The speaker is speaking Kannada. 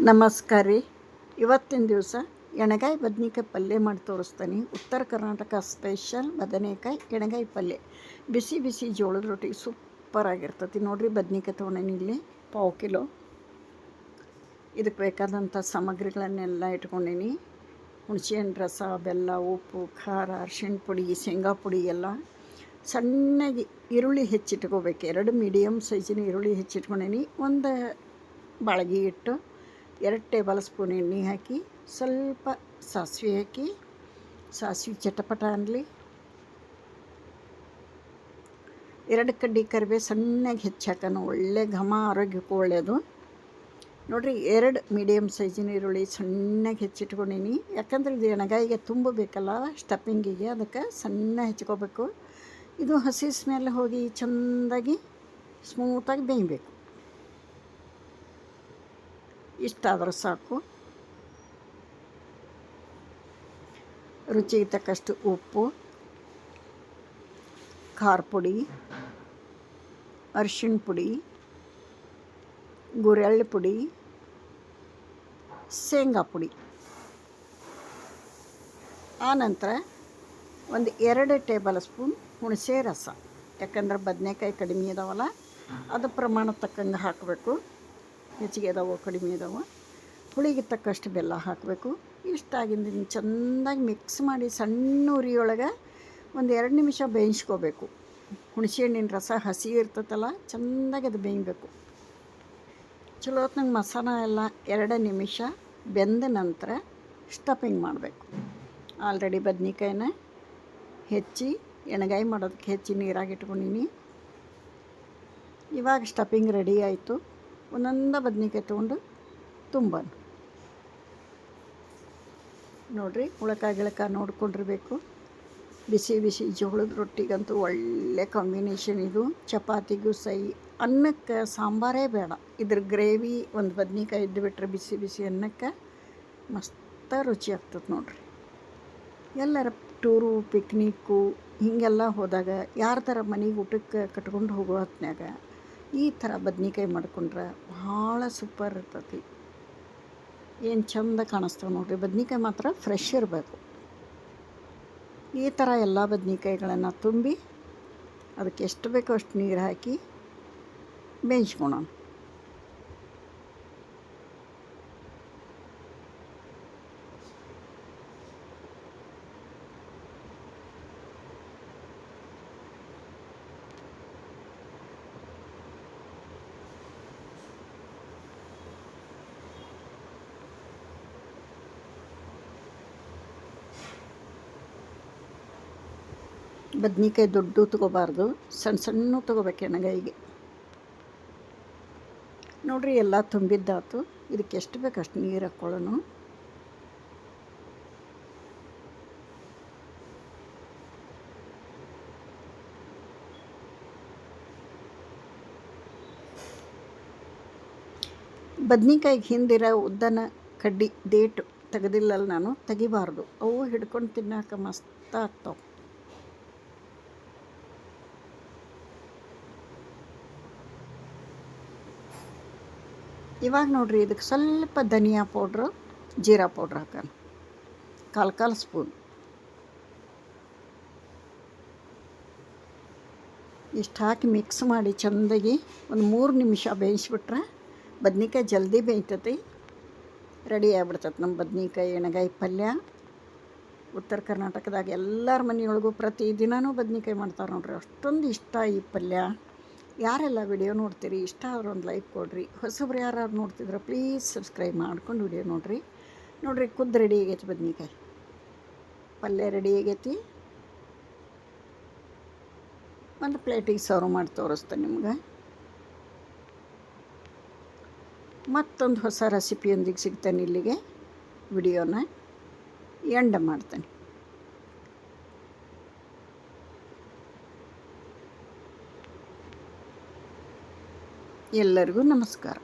ನಮಸ್ಕಾರ ರೀ. ಇವತ್ತಿನ ದಿವಸ ಎಣಗಾಯಿ ಬದ್ನಿಕಾಯಿ ಪಲ್ಯ ಮಾಡಿ ತೋರಿಸ್ತೀನಿ. ಉತ್ತರ ಕರ್ನಾಟಕ ಸ್ಪೆಷಲ್ ಬದನೆಕಾಯಿ ಎಣಗಾಯಿ ಪಲ್ಯ. ಬಿಸಿ ಬಿಸಿ ಜೋಳದ ರೊಟ್ಟಿ ಸೂಪರ್ ಆಗಿರ್ತೈತಿ. ನೋಡಿರಿ ಬದ್ನಿಕಾಯಿ ತೊಗೊಂಡೇನಿ ಇಲ್ಲಿ ಪಾವು ಕಿಲೋ. ಇದಕ್ಕೆ ಬೇಕಾದಂಥ ಸಾಮಗ್ರಿಗಳನ್ನೆಲ್ಲ ಇಟ್ಕೊಂಡೇನಿ. ಹುಣಸೆಹಣ್ಣು ರಸ, ಬೆಲ್ಲ, ಉಪ್ಪು, ಖಾರ, ಅರ್ಶಿಣ ಪುಡಿ, ಶೇಂಗಾ ಪುಡಿ ಎಲ್ಲ ಸಣ್ಣಗೆ ಈರುಳ್ಳಿ ಹೆಚ್ಚಿಟ್ಕೋಬೇಕು. ಎರಡು ಮೀಡಿಯಮ್ ಸೈಜಿನ ಈರುಳ್ಳಿ ಹೆಚ್ಚಿಟ್ಕೊಂಡೇನಿ. ಒಂದು ಬಾಳಗಿ ಇಟ್ಟು ಎರಡು ಟೇಬಲ್ ಸ್ಪೂನ್ ಎಣ್ಣೆ ಹಾಕಿ, ಸ್ವಲ್ಪ ಸಾಸಿವೆ ಹಾಕಿ, ಸಾಸಿವೆ ಚಟಪಟ ಅನ್ನಲಿ ಎರಡು ಕಡ್ಡಿ ಕರಿಬೇ ಸಣ್ಣಗೆ ಹೆಚ್ಚಾಕನು ಒಳ್ಳೆ ಘಮ, ಆರೋಗ್ಯಕ್ಕೂ ಒಳ್ಳೆಯದು ನೋಡಿರಿ, ಎರಡು ಮೀಡಿಯಮ್ ಸೈಜಿನ ಈರುಳ್ಳಿ ಸಣ್ಣಗೆ ಹೆಚ್ಚಿಟ್ಕೊಂಡೀನಿ ಯಾಕಂದ್ರೆ ಇದು ಎಣಗಾಯಿಗೆ ತುಂಬಬೇಕಲ್ಲ ಸ್ಟಫಿಂಗಿಗೆ ಅದಕ್ಕೆ ಸಣ್ಣ ಹೆಚ್ಕೋಬೇಕು ಇದು ಹಸಿ ಸ್ಮೆಲ್ ಹೋಗಿ ಚೆಂದಾಗಿ ಸ್ಮೂತಾಗಿ ಬೇಯಬೇಕು. ಇಷ್ಟಾದರೂ ಸಾಕು. ರುಚಿಗೆ ತಕ್ಕಷ್ಟು ಉಪ್ಪು ಖಾರ ಪುಡಿ ಅರಿಶಿಣ ಪುಡಿ, ಗುರೆಳ್ಳು ಪುಡಿ, ಶೇಂಗಾ ಪುಡಿ. ಆನಂತರ ಒಂದು ಎರಡು ಟೇಬಲ್ ಸ್ಪೂನ್ ಹುಣಸೆ ರಸ. ಯಾಕಂದ್ರೆ ಬದನೆಕಾಯಿ ಕಡಿಮೆ ಇದಾವಲ್ಲ ಅದು ಪ್ರಮಾಣ ತಕ್ಕಂಗೆ ಹಾಕಬೇಕು. ಹೆಚ್ಚಿಗೆ ಅದಾವೋ ಕಡಿಮೆ ಇದಾವೆ, ಹುಳಿಗೆ ತಕ್ಕಷ್ಟು ಬೆಲ್ಲ ಹಾಕಬೇಕು. ಇಷ್ಟಾಗಿಂದ ಚೆನ್ನಾಗಿ ಮಿಕ್ಸ್ ಮಾಡಿ ಸಣ್ಣ ಉರಿಯೊಳಗೆ ಒಂದು ಎರಡು ನಿಮಿಷ ಬೇಯಿಸ್ಕೋಬೇಕು. ಹುಣಸೆ ಹಣ್ಣಿನ ರಸ ಹಸಿ ಇರ್ತೈತಲ್ಲ ಚೆಂದಾಗಿ ಅದು ಬೇಯಬೇಕು. ಚಲೋ ಹೊತ್ನಂಗೆ ಮಸಾಲ ಎಲ್ಲ ಎರಡು ನಿಮಿಷ ಬೆಂದ ನಂತರ ಸ್ಟಫಿಂಗ್ ಮಾಡಬೇಕು. ಆಲ್ರೆಡಿ ಬದ್ನಿಕಾಯಿನ ಹೆಚ್ಚಿ, ಎಣ್ಗಾಯಿ ಮಾಡೋದಕ್ಕೆ ಹೆಚ್ಚಿ ನೀರಾಗಿ ಇಟ್ಕೊಂಡೀನಿ. ಇವಾಗ ಸ್ಟಫಿಂಗ್ ರೆಡಿ ಆಯಿತು. ಒಂದೊಂದು ಬದ್ನಿಕಾಯಿ ತೊಗೊಂಡು ತುಂಬ ನೋಡಿರಿ ಉಳಕ ಗಿಳಕ ನೋಡ್ಕೊಂಡಿರ್ಬೇಕು. ಬಿಸಿ ಬಿಸಿ ಜೋಳದ ರೊಟ್ಟಿಗಂತೂ ಒಳ್ಳೆ ಕಾಂಬಿನೇಷನ್ ಇದು. ಚಪಾತಿಗೂ ಸೈ, ಅನ್ನಕ್ಕೆ ಸಾಂಬಾರೇ ಬೇಡ. ಇದ್ರ ಗ್ರೇವಿ ಒಂದು ಬದ್ನಿಕಾಯಿ ಇದ್ದು ಬಿಟ್ರೆ ಬಿಸಿ ಬಿಸಿ ಅನ್ನಕ್ಕೆ ಮಸ್ತ ರುಚಿ ಆಗ್ತದೆ ನೋಡ್ರಿ. ಎಲ್ಲರ ಟೂರು ಪಿಕ್ನಿಕ್ಕು ಹೀಗೆಲ್ಲ ಹೋದಾಗ ಯಾರ ಥರ ಮನೆಗೆ ಊಟಕ್ಕೆ ಕಟ್ಕೊಂಡು ಹೋಗೋ ಹೊತ್ನ್ಯಾಗ ಈ ಥರ ಬದ್ನಿಕಾಯಿ ಮಾಡ್ಕೊಂಡ್ರೆ ಭಾಳ ಸೂಪರ್ ಇರ್ತತಿ. ಏನು ಚಂದ ಕಾಣಿಸ್ತವೆ ನೋಡಿರಿ, ಬದ್ನಿಕಾಯಿ ಮಾತ್ರ ಫ್ರೆಶ್ ಇರಬೇಕು. ಈ ಥರ ಎಲ್ಲ ಬದ್ನಿಕಾಯಿಗಳನ್ನು ತುಂಬಿ, ಅದಕ್ಕೆ ಎಷ್ಟು ಬೇಕೋ ಅಷ್ಟು ನೀರು ಹಾಕಿ ಬೇಯಿಸ್ಕೊಳೋಣ. ಬದ್ನಿಕಾಯಿ ದೊಡ್ಡ ತೊಗೋಬಾರ್ದು ಸಣ್ಣ ಸಣ್ಣ ತೊಗೋಬೇಕು ಎಣ್ಣಗಾಯಿಗೆ ನೋಡಿರಿ ಎಲ್ಲ ತುಂಬಿದ್ದಾತು, ಇದಕ್ಕೆ ಎಷ್ಟು ಬೇಕು ಅಷ್ಟು ನೀರು ಹಾಕ್ಕೊಳ್ಳೋಣ. ಬದ್ನಿಕಾಯಿಗೆ ಹಿಂದಿರೋ ಉದ್ದನ ಕಡ್ಡಿ, ಡೇಟು ತೆಗೆದಿಲ್ಲಲ್ಲ ನಾನು, ತೆಗಿಬಾರ್ದು. ಅವು ಹಿಡ್ಕೊಂಡು ತಿನ್ನಾಕ ಮಸ್ತ್ ಆಗ್ತಾವೆ. ಇವಾಗ ನೋಡಿರಿ ಇದಕ್ಕೆ ಸ್ವಲ್ಪ ಧನಿಯಾ ಪೌಡ್ರು, ಜೀರಾ ಪೌಡ್ರ್ ಹಾಕೋಣ. ಕಾಲು ಕಾಲು ಸ್ಪೂನ್. ಇಷ್ಟು ಹಾಕಿ ಮಿಕ್ಸ್ ಮಾಡಿ ಚೆಂದಾಗಿ ಒಂದು ಮೂರು ನಿಮಿಷ ಬೇಯಿಸ್ಬಿಟ್ರೆ ಬದ್ನಿಕಾಯಿ ಜಲ್ದಿ ಬೇಯ್ತತಿ. ರೆಡಿ ಆಗ್ಬಿಡ್ತೈತೆ ನಮ್ಮ ಬದ್ನಿಕಾಯಿ ಎಣ್ಗಾಯಿ ಪಲ್ಯ. ಉತ್ತರ ಕರ್ನಾಟಕದಾಗ ಎಲ್ಲರ ಮನೆಯೊಳಗೂ ಪ್ರತಿ ದಿನವೂ ಬದ್ನಿಕಾಯಿ ಮಾಡ್ತಾರೆ ನೋಡ್ರಿ. ಅಷ್ಟೊಂದು ಇಷ್ಟ ಈ ಪಲ್ಯ. ಯಾರೆಲ್ಲ ವಿಡಿಯೋ ನೋಡ್ತೀರಿ, ಇಷ್ಟ ಒಂದು ಲೈಕ್ ಕೊಡಿರಿ. ಹೊಸಬ್ರು ಯಾರು ನೋಡ್ತಿದ್ರೆ ಪ್ಲೀಸ್ ಸಬ್ಸ್ಕ್ರೈಬ್ ಮಾಡ್ಕೊಂಡು ವಿಡಿಯೋ ನೋಡಿರಿ. ನೋಡ್ರಿ, ಕುದ್ದು ರೆಡಿ ಆಗೈತಿ ಬದ್ನಿಕಾಯಿ. ಪಲ್ಯ ರೆಡಿ ಆಗೈತಿ. ಒಂದು ಪ್ಲೇಟಿಗೆ ಸರ್ವ್ ಮಾಡಿ ತೋರಿಸ್ತೇನೆ ನಿಮ್ಗೆ. ಮತ್ತೊಂದು ಹೊಸ ರೆಸಿಪಿಯೊಂದಿಗೆ ಸಿಗ್ತೇನೆ ಇಲ್ಲಿಗೆ. ವಿಡಿಯೋನ ಎಂಡ ಮಾಡ್ತೇನೆ. ಎಲ್ಲರಿಗೂ ನಮಸ್ಕಾರ.